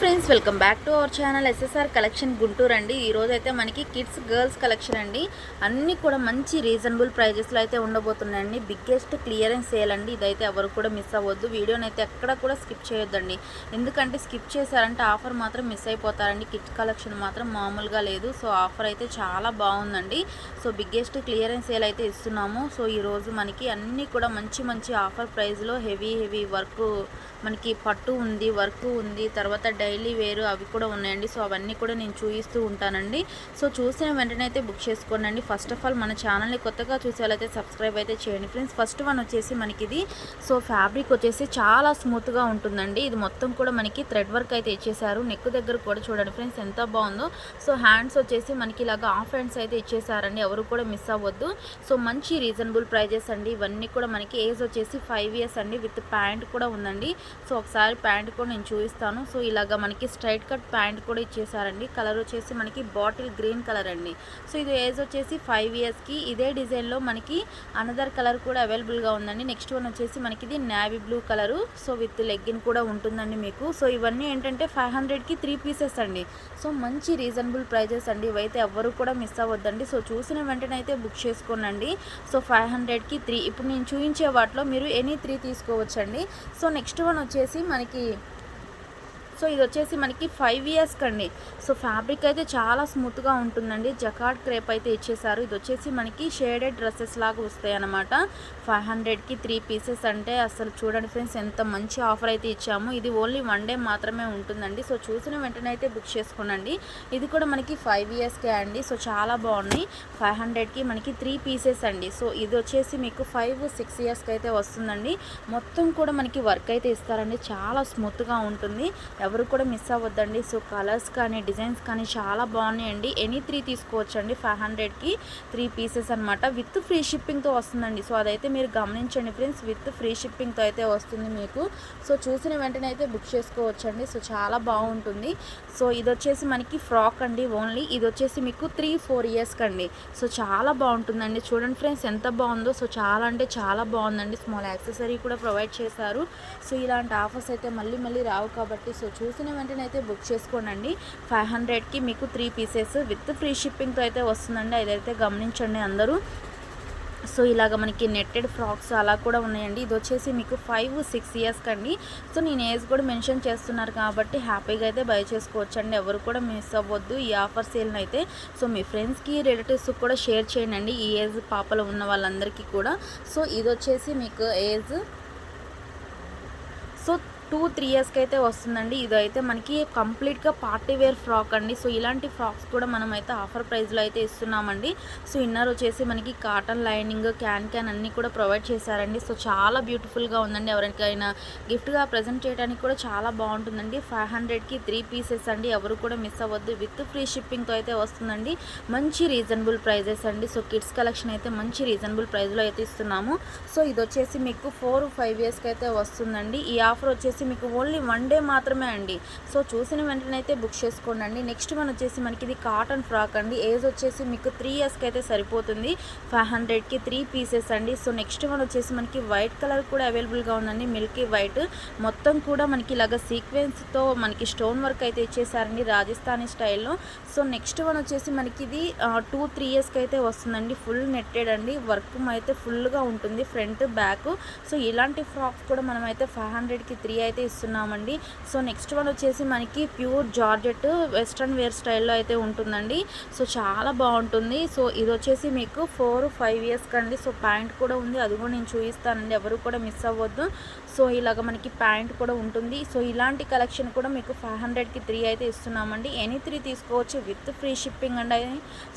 Friends welcome back to our channel SSR collection Guntur అండి. ఈ రోజు అయితే మనకి కిడ్స్ గర్ల్స్ కలెక్షన్ అండి. అన్నీ కూడా మంచి రీజనబుల్ ప్రైజెస్లో అయితే ఉండబోతున్నాయండి. బిగ్గెస్ట్ క్లియరెన్స్ సేల్ అండి. ఇదైతే ఎవరు కూడా మిస్ అవ్వద్దు. వీడియోని అయితే ఎక్కడ కూడా స్కిప్ చేయొద్దండి. ఎందుకంటే స్కిప్ చేశారంటే ఆఫర్ మాత్రం మిస్ అయిపోతారండి. కిడ్స్ కలెక్షన్ మాత్రం మామూలుగా లేదు. సో ఆఫర్ అయితే చాలా బాగుందండి. సో బిగ్గెస్ట్ క్లియరెన్స్ సేల్ అయితే ఇస్తున్నాము. సో ఈరోజు మనకి అన్నీ కూడా మంచి మంచి ఆఫర్ ప్రైస్లో హెవీ హెవీ వర్క్ మనకి పట్టు ఉంది వర్క్ ఉంది. తర్వాత డైలీ వేరు అవి కూడా ఉన్నాయండి. సో అవన్నీ కూడా నేను చూపిస్తూ ఉంటానండి. సో చూసిన వెంటనే అయితే బుక్ చేసుకోండి ఫస్ట్ ఆఫ్ ఆల్ మన ఛానల్ని కొత్తగా చూసే వాళ్ళైతే సబ్స్క్రైబ్ అయితే చేయండి ఫ్రెండ్స్. ఫస్ట్ వన్ వచ్చేసి మనకి ఇది సో ఫ్యాబ్రిక్ వచ్చేసి చాలా స్మూత్గా ఉంటుందండి. ఇది మొత్తం కూడా మనకి థ్రెడ్ వర్క్ అయితే ఇచ్చేసారు. నెక్ దగ్గర కూడా చూడండి ఫ్రెండ్స్ ఎంత బాగుందో. సో హ్యాండ్స్ వచ్చేసి మనకి ఇలాగా హాఫ్ హ్యాండ్స్ అయితే ఇచ్చేసారండి. ఎవరు కూడా మిస్ అవ్వద్దు. సో మంచి రీజనబుల్ ప్రైజెస్ అండి. ఇవన్నీ కూడా మనకి ఏజ్ వచ్చేసి ఫైవ్ ఇయర్స్ అండి. విత్ ప్యాంట్ కూడా ఉందండి. సో ఒకసారి ప్యాంట్ కూడా నేను చూపిస్తాను సో ఇలాగా మనకి స్ట్రైట్ కట్ ప్యాంట్ కూడా ఇచ్చేసారండి కలర్ వచ్చేసి మనకి బాటిల్ గ్రీన్ కలర్ అండి. సో ఇది ఏజ్ వచ్చేసి ఫైవ్ ఇయర్స్కి ఇదే డిజైన్లో మనకి అనదర్ కలర్ కూడా అవైలబుల్గా ఉందండి. నెక్స్ట్ వన్ వచ్చేసి మనకి ఇది navy blue colour so with legging కూడా ఉంటుందండి మీకు. సో ఇవన్నీ ఏంటంటే ఫైవ్ హండ్రెడ్కి త్రీ పీసెస్ అండి. సో మంచి రీజనబుల్ ప్రైజెస్ అండి. ఇవైతే ఎవ్వరు కూడా మిస్ అవ్వద్దండి. సో చూసిన వెంటనే అయితే బుక్ చేసుకోనండి. సో ఫైవ్ హండ్రెడ్కి త్రీ ఇప్పుడు నేను చూపించే వాటిలో మీరు ఎనీ త్రీ తీసుకోవచ్చండి. సో నెక్స్ట్ వన్ వచ్చేసి మనకి సో ఇది వచ్చేసి మనకి ఫైవ్ ఇయర్స్ కండి. సో ఫ్యాబ్రిక్ అయితే చాలా స్మూత్గా ఉంటుందండి. జకాట్ క్రేప్ అయితే ఇచ్చేసారు. ఇది వచ్చేసి మనకి షేడెడ్ డ్రెస్సెస్ లాగా వస్తాయి అనమాట ఫైవ్ హండ్రెడ్కి త్రీ పీసెస్ అంటే అసలు చూడండి ఫ్రెండ్స్ ఎంత మంచి ఆఫర్ అయితే ఇచ్చాము. ఇది ఓన్లీ వన్ డే మాత్రమే ఉంటుందండి. సో చూసిన వెంటనే అయితే బుక్ చేసుకోనండి. ఇది కూడా మనకి ఫైవ్ ఇయర్స్కే అండి. సో చాలా బాగున్నాయి. ఫైవ్ హండ్రెడ్కి మనకి త్రీ పీసెస్ అండి. సో ఇది వచ్చేసి మీకు ఫైవ్ సిక్స్ ఇయర్స్కి అయితే వస్తుందండి. మొత్తం కూడా మనకి వర్క్ అయితే ఇస్తారండి. చాలా స్మూత్గా ఉంటుంది. ఎవరు కూడా మిస్ అవ్వద్దండి. సో కలర్స్ కానీ డిజైన్స్ కానీ చాలా బాగున్నాయండి. ఎనీ త్రీ తీసుకోవచ్చండి ఫైవ్ హండ్రెడ్కి త్రీ పీసెస్ అనమాట విత్ ఫ్రీ షిప్పింగ్తో వస్తుందండి. సో అదైతే మీరు గమనించండి ఫ్రెండ్స్ విత్ ఫ్రీ షిప్పింగ్తో అయితే వస్తుంది మీకు. సో చూసిన వెంటనే అయితే బుక్ చేసుకోవచ్చండి. సో చాలా బాగుంటుంది. సో ఇది వచ్చేసి మనకి ఫ్రాక్ అండి ఓన్లీ ఇది వచ్చేసి మీకు త్రీ ఫోర్ ఇయర్స్కి అండి సో చాలా బాగుంటుందండి. చూడండి ఫ్రెండ్స్ ఎంత బాగుందో. సో చాలా అంటే చాలా బాగుందండి. స్మాల్ యాక్సెసరీ కూడా ప్రొవైడ్ చేశారు. సో ఇలాంటి ఆఫర్స్ అయితే మళ్ళీ మళ్ళీ రావు కాబట్టి సో చూసిన వెంటనే అయితే బుక్ చేసుకోండి ఫైవ్ హండ్రెడ్కి మీకు త్రీ పీసెస్ విత్ ఫ్రీ షిప్పింగ్తో అయితే వస్తుందండి. అదైతే గమనించండి అందరూ. సో ఇలాగ మనకి నెట్టెడ్ ఫ్రాక్స్ అలా కూడా ఉన్నాయండి. ఇది వచ్చేసి మీకు ఫైవ్ సిక్స్ ఇయర్స్కి అండి సో నేను ఏజ్ కూడా మెన్షన్ చేస్తున్నారు కాబట్టి హ్యాపీగా అయితే బై చేసుకోవచ్చు అండి ఎవరు కూడా మిస్ అవ్వద్దు ఈ ఆఫర్ సేల్ని అయితే. సో మీ ఫ్రెండ్స్కి రిలేటివ్స్కి కూడా షేర్ చేయండి ఈ ఏజ్ పాపలు ఉన్న వాళ్ళందరికీ కూడా. సో ఇది వచ్చేసి మీకు ఏజ్ టూ త్రీ ఇయర్స్కి అయితే వస్తుందండి. ఇదైతే మనకి కంప్లీట్గా పార్టీ వేర్ ఫ్రాక్ అండి. సో ఇలాంటి ఫ్రాక్స్ కూడా మనం అయితే ఆఫర్ ప్రైస్లో అయితే ఇస్తున్నామండి. సో ఇన్నర్ వచ్చేసి మనకి కాటన్ లైనింగ్ క్యాన్ క్యాన్ అన్నీ కూడా ప్రొవైడ్ చేశారండి. సో చాలా బ్యూటిఫుల్గా ఉందండి. ఎవరికైనా గిఫ్ట్గా ప్రజెంట్ చేయడానికి కూడా చాలా బాగుంటుందండి. ఫైవ్ హండ్రెడ్కి త్రీ పీసెస్ అండి. ఎవరు కూడా మిస్ అవ్వద్దు. విత్ ఫ్రీ షిప్పింగ్తో అయితే వస్తుందండి. మంచి రీజనబుల్ ప్రైజెస్ అండి. సో కిడ్స్ కలెక్షన్ అయితే మంచి రీజనబుల్ ప్రైస్లో అయితే ఇస్తున్నాము. సో ఇది వచ్చేసి మీకు ఫోర్ ఫైవ్ ఇయర్స్కి అయితే వస్తుందండి. ఈ ఆఫర్ వచ్చేసి మీకు ఓన్లీ వన్ డే మాత్రమే అండి. సో చూసిన వెంటనే అయితే బుక్ చేసుకోండి అండి నెక్స్ట్ వన్ వచ్చేసి మనకి ఇది కాటన్ ఫ్రాక్ అండి. ఏజ్ వచ్చేసి మీకు త్రీ ఇయర్స్కి అయితే సరిపోతుంది. ఫైవ్ హండ్రెడ్కి త్రీ పీసెస్ అండి. సో నెక్స్ట్ వన్ వచ్చేసి మనకి వైట్ కలర్ కూడా అవైలబుల్గా ఉందండి. Milky white. మొత్తం కూడా మనకి ఇలాగ సీక్వెన్స్తో మనకి స్టోన్ వర్క్ అయితే ఇచ్చేసారండి రాజస్థానీ స్టైల్లో సో నెక్స్ట్ వన్ వచ్చేసి మనకి ఇది టూ త్రీ ఇయర్స్కి అయితే వస్తుందండి. ఫుల్ నెట్టెడ్ అండి. వర్క్ అయితే ఫుల్గా ఉంటుంది. Front back. సో ఇలాంటి ఫ్రాక్స్ కూడా మనం అయితే ఫైవ్ హండ్రెడ్కి త్రీ అయితే ఇస్తున్నామండి. సో నెక్స్ట్ వన్ వచ్చేసి మనకి ప్యూర్ జార్జెట్ వెస్ట్రన్ వేర్ స్టైల్లో అయితే ఉంటుందండి. సో చాలా బాగుంటుంది. సో ఇది వచ్చేసి మీకు ఫోర్ ఫైవ్ ఇయర్స్ కండి. సో ప్యాంట్ కూడా ఉంది. అది కూడా నేను చూపిస్తానండి. ఎవరు కూడా మిస్ అవ్వద్దు. సో ఇలాగ మనకి ప్యాంట్ కూడా ఉంటుంది. సో ఇలాంటి కలెక్షన్ కూడా మీకు ఫైవ్ హండ్రెడ్కి త్రీ అయితే ఇస్తున్నామండి. ఎనీ త్రీ తీసుకోవచ్చు విత్ ఫ్రీ షిప్పింగ్ అండి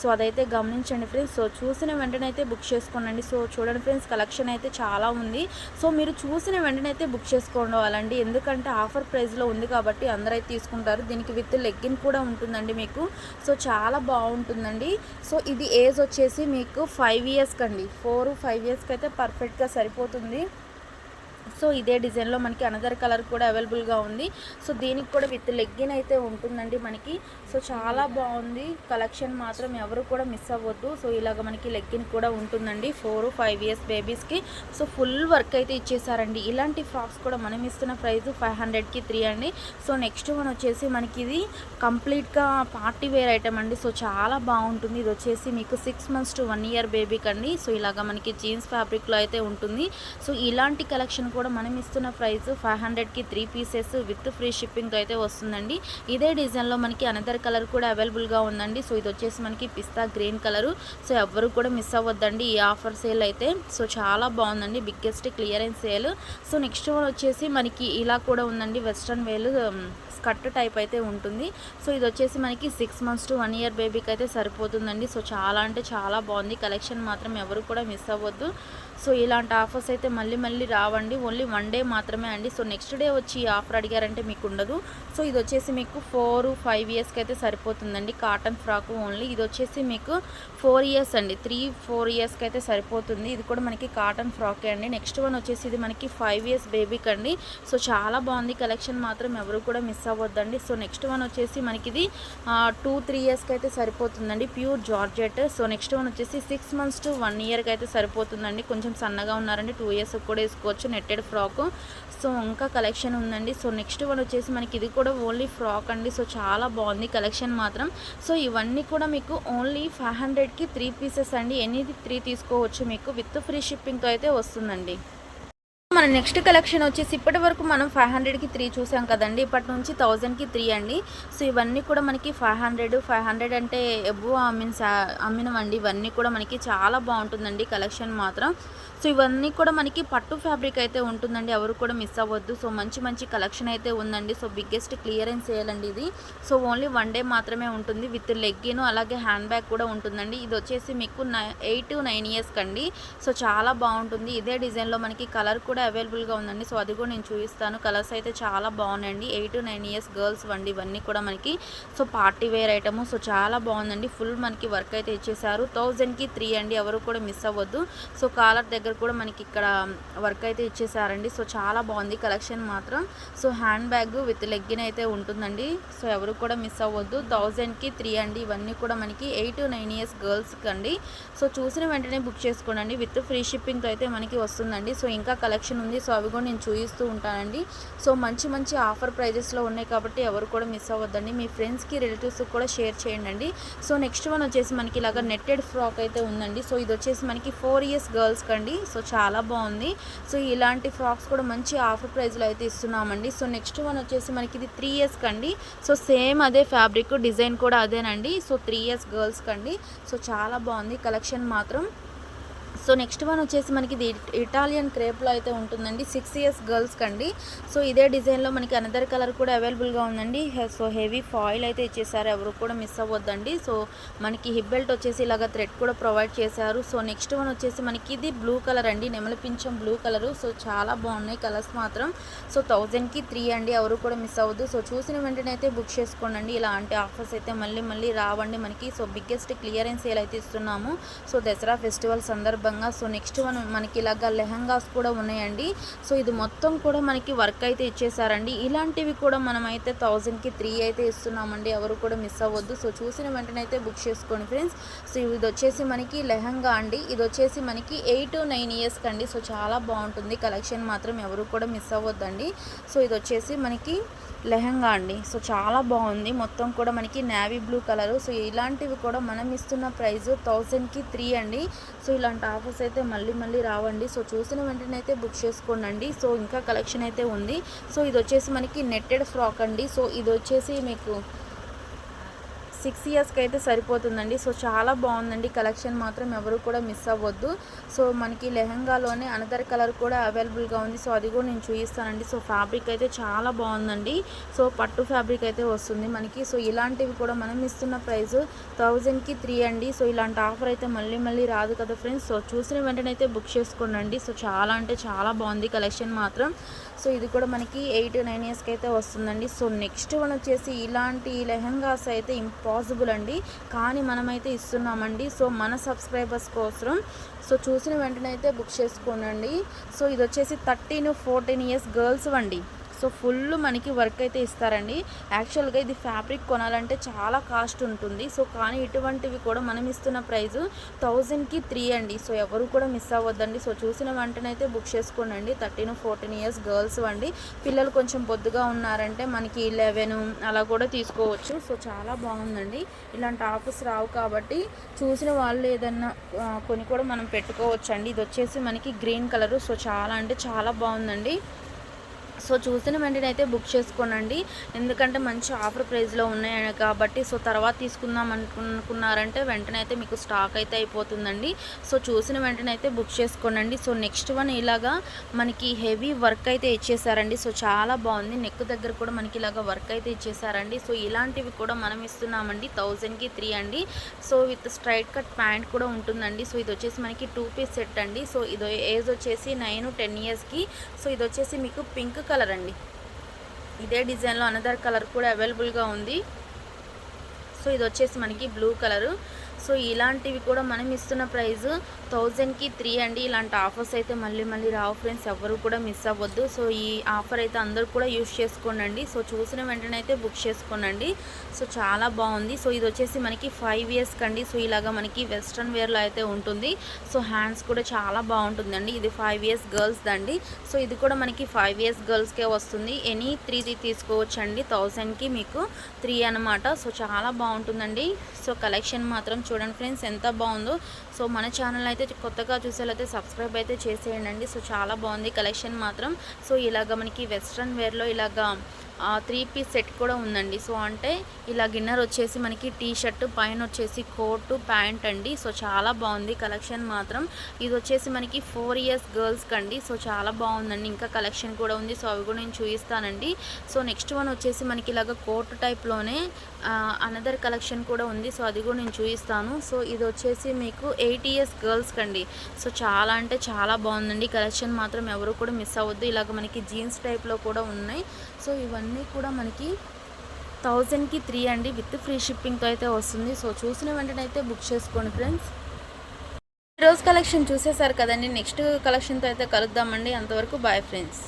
సో అదైతే గమనించండి ఫ్రెండ్స్. సో చూసిన వెంటనే అయితే బుక్ చేసుకోండి సో చూడండి ఫ్రెండ్స్ కలెక్షన్ అయితే చాలా ఉంది. సో మీరు చూసిన వెంటనే అయితే బుక్ చేసుకోవాలండి ఎందుకంటే ఆఫర్ ప్రైస్లో ఉంది కాబట్టి అందరైతే తీసుకుంటారు. దీనికి విత్ లెగ్గిన్ కూడా ఉంటుందండి మీకు. సో చాలా బాగుంటుందండి. సో ఇది ఏజ్ వచ్చేసి మీకు ఫైవ్ ఇయర్స్కి అండి ఫోర్ ఫైవ్ ఇయర్స్కి అయితే పర్ఫెక్ట్గా సరిపోతుంది. సో ఇదే డిజైన్లో మనకి అనదర్ కలర్ కూడా అవైలబుల్గా ఉంది. సో దీనికి కూడా విత్ లెగ్గిన్ అయితే ఉంటుందండి మనకి. సో చాలా బాగుంది. కలెక్షన్ మాత్రం ఎవరు కూడా మిస్ అవ్వద్దు. సో ఇలాగ మనకి లెగ్గిన్ కూడా ఉంటుందండి. ఫోర్ ఫైవ్ ఇయర్స్ బేబీస్కి సో ఫుల్ వర్క్ అయితే ఇచ్చేసారండి. ఇలాంటి ఫ్రాక్స్ కూడా మనం ఇస్తున్న ప్రైస్ ఫైవ్ హండ్రెడ్కి త్రీ అండి. సో నెక్స్ట్ వన్ వచ్చేసి మనకి ఇది కంప్లీట్గా పార్టీ వేర్ ఐటమ్ అండి. సో చాలా బాగుంటుంది. ఇది వచ్చేసి మీకు six months to one year బేబీకి అండి సో ఇలాగ మనకి జీన్స్ ఫ్యాబ్రిక్లో అయితే ఉంటుంది. సో ఇలాంటి కలెక్షన్ కూడా మనం ఇస్తున్న ప్రైస్ ఫైవ్ హండ్రెడ్కి three pieces with free shipping అయితే వస్తుందండి. ఇదే డిజైన్లో మనకి అనదర్ కలర్ కూడా అవైలబుల్గా ఉందండి. సో ఇది వచ్చేసి మనకి పిస్తా గ్రీన్ కలరు. సో ఎవ్వరు కూడా మిస్ అవ్వద్దండి ఈ ఆఫర్ సేల్ అయితే. సో చాలా బాగుందండి. Biggest clearance sale. So next one వచ్చేసి మనకి ఇలా కూడా ఉందండి. వెస్ట్రన్ వేలు స్కర్ట్ టైప్ అయితే ఉంటుంది. సో ఇది వచ్చేసి మనకి six months to one year బేబీకి అయితే సరిపోతుందండి. సో చాలా అంటే చాలా బాగుంది. కలెక్షన్ మాత్రం ఎవరు కూడా మిస్ అవ్వద్దు. సో ఇలాంటి ఆఫర్స్ అయితే మళ్ళీ మళ్ళీ రావండి. ఓన్లీ వన్ డే మాత్రమే అండి. సో నెక్స్ట్ డే వచ్చి ఈ ఆఫర్ అడిగారంటే మీకు ఉండదు సో ఇది వచ్చేసి మీకు ఫోర్ ఫైవ్ ఇయర్స్కి అయితే సరిపోతుందండి. Cotton frock only. ఇది వచ్చేసి మీకు ఫోర్ ఇయర్స్ అండి. త్రీ ఫోర్ ఇయర్స్కి అయితే సరిపోతుంది. ఇది కూడా మనకి కాటన్ ఫ్రాకే అండి. నెక్స్ట్ వన్ వచ్చేసి ఇది మనకి ఫైవ్ ఇయర్స్ బేబీకి అండి. సో చాలా బాగుంది. కలెక్షన్ మాత్రం ఎవరు కూడా మిస్ అవ్వద్దండి. సో నెక్స్ట్ వన్ వచ్చేసి మనకి ఇది టూ త్రీ ఇయర్స్కి అయితే సరిపోతుందండి. Pure georgette. So next one వచ్చేసి సిక్స్ మంత్స్ టు వన్ ఇయర్కి అయితే సరిపోతుందండి. కొంచెం సన్నగా ఉన్నారండి. టూ ఇయర్స్ కూడా వేసుకోవచ్చు. నెట్టెడ్ ఫ్రాక్ సో ఇంకా కలెక్షన్ ఉందండి. సో నెక్స్ట్ వన్ వచ్చేసి మనకి ఇది కూడా ఓన్లీ ఫ్రాక్ అండి. సో చాలా బాగుంది కలెక్షన్ మాత్రం. సో ఇవన్నీ కూడా మీకు ఓన్లీ ఫైవ్ హండ్రెడ్కి త్రీ పీసెస్ అండి. ఎన్ని త్రీ తీసుకోవచ్చు మీకు. విత్ ఫ్రీ షిప్పింగ్తో అయితే వస్తుందండి. మన నెక్స్ట్ కలెక్షన్ వచ్చేసి ఇప్పటి వరకు మనం ఫైవ్ హండ్రెడ్కి త్రీ చూసాం కదండి. ఇప్పటి నుంచి థౌజండ్కి త్రీ అండి. సో ఇవన్నీ కూడా మనకి ఫైవ్ హండ్రెడ్ ఫైవ్ హండ్రెడ్ అంటే ఎబో మీన్స్ అమ్మినవండి. ఇవన్నీ కూడా మనకి చాలా బాగుంటుందండి కలెక్షన్ మాత్రం. సో ఇవన్నీ కూడా మనకి పట్టు ఫ్యాబ్రిక్ అయితే ఉంటుందండి. ఎవరు కూడా మిస్ అవ్వద్దు. సో మంచి మంచి కలెక్షన్ అయితే ఉందండి. సో బిగ్గెస్ట్ క్లియరెన్స్ చేయాలండి ఇది. సో ఓన్లీ వన్ డే మాత్రమే ఉంటుంది విత్ లెగ్గిను అలాగే హ్యాండ్ బ్యాగ్ కూడా ఉంటుందండి. ఇది వచ్చేసి మీకు ఎయిట్ టు నైన్ ఇయర్స్ కండి. సో చాలా బాగుంటుంది. ఇదే డిజైన్లో మనకి కలర్ కూడా అవైలబుల్గా ఉందండి. సో అది కూడా నేను చూపిస్తాను. కలర్స్ అయితే చాలా బాగున్నాయండి. Eight to nine years girls వండి ఇవన్నీ కూడా మనకి. So party wear item. So చాలా బాగుందండి. ఫుల్ మనకి వర్క్ అయితే ఇచ్చేసారు థౌజండ్కి త్రీ అండి. ఎవరు కూడా మిస్ అవ్వద్దు. సో కాలర్ దగ్గర కూడా మనకి ఇక్కడ వర్క్ అయితే ఇచ్చేసారండి. సో చాలా బాగుంది కలెక్షన్ మాత్రం. So hand bag with legging అయితే ఉంటుందండి. సో ఎవరు కూడా మిస్ అవ్వద్దు. థౌజండ్కి త్రీ అండి. ఇవన్నీ కూడా మనకి ఎయిట్ టు నైన్ ఇయర్స్ గర్ల్స్కి అండి. సో చూసిన వెంటనే బుక్ చేసుకోండి విత్ ఫ్రీ షిప్పింగ్తో అయితే మనకి వస్తుందండి. సో ఇంకా కలెక్షన్ ఉంది. సో అవి కూడా నేను చూపిస్తూ ఉంటానండి. సో మంచి మంచి ఆఫర్ ప్రైజెస్లో ఉన్నాయి కాబట్టి ఎవరు కూడా మిస్ అవ్వద్దండి. మీ ఫ్రెండ్స్కి రిలేటివ్స్కి కూడా షేర్ చేయండి సో నెక్స్ట్ వన్ వచ్చేసి మనకి ఇలాగ నెట్టెడ్ ఫ్రాక్ అయితే ఉందండి. సో ఇది వచ్చేసి మనకి ఫోర్ ఇయర్స్ గర్ల్స్కి అండి. సో చాలా బాగుంది. సో ఇలాంటి ఫ్రాక్స్ కూడా మంచి ఆఫర్ ప్రైస్లో అయితే ఇస్తున్నామండి. సో నెక్స్ట్ వన్ వచ్చేసి మనకి ఇది త్రీ ఇయర్స్కి అండి సో సేమ్ అదే ఫ్యాబ్రిక్ డిజైన్ కూడా అదేనండి. సో త్రీ ఇయర్స్ గర్ల్స్కి అండి సో చాలా బాగుంది. కలెక్షన్ మాత్రం సో నెక్స్ట్ వన్ వచ్చేసి మనకి ఇది ఇటాలియన్ క్రేప్లో అయితే ఉంటుందండి. సిక్స్ ఇయర్స్ గర్ల్స్ కండి సో ఇదే డిజైన్లో మనకి అనదర్ కలర్ కూడా అవైలబుల్గా ఉందండి. సో హెవీ ఫాయిల్ అయితే ఇచ్చేసారు. ఎవరు కూడా మిస్ అవ్వద్దండి. సో మనకి హిప్ బెల్ట్ వచ్చేసి ఇలాగ థ్రెడ్ కూడా ప్రొవైడ్ చేశారు. సో నెక్స్ట్ వన్ వచ్చేసి మనకి ఇది బ్లూ కలర్ అండి. నెమలిపించం బ్లూ కలరు సో చాలా బాగున్నాయి కలర్స్ మాత్రం. సో థౌజండ్కి త్రీ అండి. ఎవరు కూడా మిస్ అవ్వద్దు. సో చూసిన వెంటనే అయితే బుక్ చేసుకోండి ఇలాంటి ఆఫర్స్ అయితే మళ్ళీ మళ్ళీ రావండి మనకి. సో బిగ్గెస్ట్ క్లియరెన్స్ సేల్ అయితే ఇస్తున్నాము. సో దసరా ఫెస్టివల్ సందర్భంగా సో నెక్స్ట్ వన్ మనకి ఇలాగ లెహంగాస్ కూడా ఉన్నాయండి. సో ఇది మొత్తం కూడా మనకి వర్క్ అయితే ఇచ్చేసారండి. ఇలాంటివి కూడా మనం అయితే థౌజండ్కి త్రీ అయితే ఇస్తున్నామండి. ఎవరు కూడా మిస్ అవ్వద్దు. సో చూసిన వెంటనే అయితే బుక్ చేసుకోండి ఫ్రెండ్స్. సో ఇది వచ్చేసి మనకి లెహంగా అండి. ఇది వచ్చేసి మనకి ఎయిట్ టు నైన్ ఇయర్స్కి అండి సో చాలా బాగుంటుంది. కలెక్షన్ మాత్రం ఎవరు కూడా మిస్ అవ్వద్దండి. సో ఇది వచ్చేసి మనకి లెహంగా అండి. సో చాలా బాగుంది. మొత్తం కూడా మనకి నేవీ బ్లూ కలరు. సో ఇలాంటివి కూడా మనం ఇస్తున్న ప్రైస్ థౌజండ్కి త్రీ అండి. సో ఇలాంటి ఆఫర్స్ అయితే మళ్ళీ మళ్ళీ రావండి. సో చూసిన వెంటనే అయితే బుక్ చేసుకోండి సో ఇంకా కలెక్షన్ అయితే ఉంది. సో ఇది వచ్చేసి మనకి నెట్టెడ్ ఫ్రాక్ అండి. సో ఇది వచ్చేసి మీకు సిక్స్ ఇయర్స్కి అయితే సరిపోతుందండి. సో చాలా బాగుందండి. కలెక్షన్ మాత్రం ఎవరు కూడా మిస్ అవ్వద్దు. సో మనకి లెహంగాలోనే అనదర్ కలర్ కూడా అవైలబుల్గా ఉంది. సో అది కూడా నేను చూపిస్తానండి సో ఫ్యాబ్రిక్ అయితే చాలా బాగుందండి. సో పట్టు ఫ్యాబ్రిక్ అయితే వస్తుంది మనకి. సో ఇలాంటివి కూడా మనం ఇస్తున్న ప్రైస్ థౌజండ్కి త్రీ అండి. సో ఇలాంటి ఆఫర్ అయితే మళ్ళీ మళ్ళీ రాదు కదా ఫ్రెండ్స్. సో చూసిన వెంటనే అయితే బుక్ చేసుకోండి సో చాలా అంటే చాలా బాగుంది కలెక్షన్ మాత్రం. సో ఇది కూడా మనకి ఎయిట్ నైన్ ఇయర్స్కి అయితే వస్తుందండి. సో నెక్స్ట్ వన్ వచ్చేసి ఇలాంటి లెహంగాస్ అయితే ఇంపాసిబుల్ అండి. కానీ మనమైతే ఇస్తున్నామండి. సో మన సబ్స్క్రైబర్స్ కోసం సో చూసిన వెంటనే అయితే బుక్ చేసుకోనండి. సో ఇది వచ్చేసి థర్టీన్ ఫోర్టీన్ ఇయర్స్ గర్ల్స్ అండి సో ఫుల్ మనకి వర్క్ అయితే ఇస్తారండి. యాక్చువల్గా ఇది ఫ్యాబ్రిక్ కొనాలంటే చాలా కాస్ట్ ఉంటుంది. సో కానీ ఇటువంటివి కూడా మనం ఇస్తున్న ప్రైస్ థౌజండ్కి త్రీ అండి. సో ఎవరు కూడా మిస్ అవ్వద్దండి. సో చూసిన వెంటనే అయితే బుక్ చేసుకోండి థర్టీన్ ఫోర్టీన్ ఇయర్స్ గర్ల్స్ అండి పిల్లలు కొంచెం బొద్దుగా ఉన్నారంటే మనకి లెవెన్ అలా కూడా తీసుకోవచ్చు. సో చాలా బాగుందండి. ఇలాంటి ఆఫర్స్ రావు కాబట్టి చూసిన వాళ్ళు ఏదన్నా కొని కూడా మనం పెట్టుకోవచ్చండి. ఇది వచ్చేసి మనకి గ్రీన్ కలరు. సో చాలా అంటే చాలా బాగుందండి. సో చూసిన వెంటనే అయితే బుక్ చేసుకోనండి. ఎందుకంటే మంచి ఆఫర్ ప్రైస్లో ఉన్నాయి కాబట్టి సో తర్వాత తీసుకుందాం అనుకున్నారంటే వెంటనే అయితే మీకు స్టాక్ అయితే అయిపోతుందండి. సో చూసిన వెంటనే అయితే బుక్ చేసుకోనండి. సో నెక్స్ట్ వన్ ఇలాగా మనకి హెవీ వర్క్ అయితే ఇచ్చేసారండి. సో చాలా బాగుంది. నెక్ దగ్గర కూడా మనకి ఇలాగా వర్క్ అయితే ఇచ్చేసారండి. సో ఇలాంటివి కూడా మనం ఇస్తున్నామండి. థౌజండ్కి త్రీ అండి. So with straight cut pant కూడా ఉంటుందండి. సో ఇది వచ్చేసి మనకి టూ పీస్ సెట్ అండి. సో ఇది ఏజ్ వచ్చేసి నైన్ టెన్ ఇయర్స్కి. సో ఇది వచ్చేసి మీకు పింక్ కలర్ అండి. ఇదే డిజైన్లో అనదర్ కలర్ కూడా అవైలబుల్గా ఉంది. సో ఇది వచ్చేసి మనకి బ్లూ కలరు. సో ఇలాంటివి కూడా మనం ఇస్తున్న ప్రైస్ థౌజండ్కి త్రీ అండి. ఇలాంటి ఆఫర్స్ అయితే మళ్ళీ మళ్ళీ రావు ఫ్రెండ్స్. ఎవరు కూడా మిస్ అవ్వద్దు. సో ఈ ఆఫర్ అయితే అందరూ కూడా యూస్ చేసుకోనండి. సో చూసిన వెంటనే అయితే బుక్ చేసుకోనండి. సో చాలా బాగుంది. సో ఇది వచ్చేసి మనకి ఫైవ్ ఇయర్స్ కండి. సో ఇలాగా మనకి వెస్ట్రన్ వేర్లో అయితే ఉంటుంది. సో హ్యాండ్స్ కూడా చాలా బాగుంటుందండి. ఇది ఫైవ్ ఇయర్స్ గర్ల్స్ దండి. సో ఇది కూడా మనకి ఫైవ్ ఇయర్స్ గర్ల్స్కే వస్తుంది. ఎనీ త్రీది తీసుకోవచ్చండి. థౌజండ్కి మీకు త్రీ అనమాట సో చాలా బాగుంటుందండి. సో కలెక్షన్ మాత్రం చూడండి ఫ్రెండ్స్ ఎంత బాగుందో. సో మన ఛానల్ అయితే కొత్తగా చూసేలైతే సబ్స్క్రైబ్ అయితే చేసేయండి. సో చాలా బాగుంది కలెక్షన్ మాత్రం. సో ఇలాగ మనకి వెస్ట్రన్ వేర్లో ఇలాగా త్రీ పీస్ సెట్ కూడా ఉందండి. సో అంటే ఇలా గిన్నర్ వచ్చేసి మనకి టీ షర్ట్ పైన వచ్చేసి కోటు ప్యాంట్ అండి. సో చాలా బాగుంది కలెక్షన్ మాత్రం. ఇది వచ్చేసి మనకి ఫోర్ ఇయర్స్ గర్ల్స్ కండి సో చాలా బాగుందండి. ఇంకా కలెక్షన్ కూడా ఉంది. సో అవి కూడా నేను చూపిస్తానండి. సో నెక్స్ట్ వన్ వచ్చేసి మనకి ఇలాగ కోటు టైప్లోనే అనదర్ కలెక్షన్ కూడా ఉంది. సో అది కూడా నేను చూపిస్తాను. సో ఇది వచ్చేసి మీకు ఎయిట్ ఇయర్స్ గర్ల్స్కి అండి. సో చాలా అంటే చాలా బాగుందండి. కలెక్షన్ మాత్రం ఎవరు కూడా మిస్ అవ్వద్దు. ఇలాగ మనకి జీన్స్ టైప్లో కూడా ఉన్నాయి. సో ఇవన్నీ కూడా మనకి థౌజండ్కి త్రీ అండి విత్ ఫ్రీ షిప్పింగ్తో అయితే వస్తుంది. సో చూసిన వెంటనే అయితే బుక్ చేసుకోండి ఫ్రెండ్స్. ఈరోజు కలెక్షన్ చూసేసారు కదండి. నెక్స్ట్ కలెక్షన్తో అయితే కలుద్దామండి. అంతవరకు బాయ్ ఫ్రెండ్స్.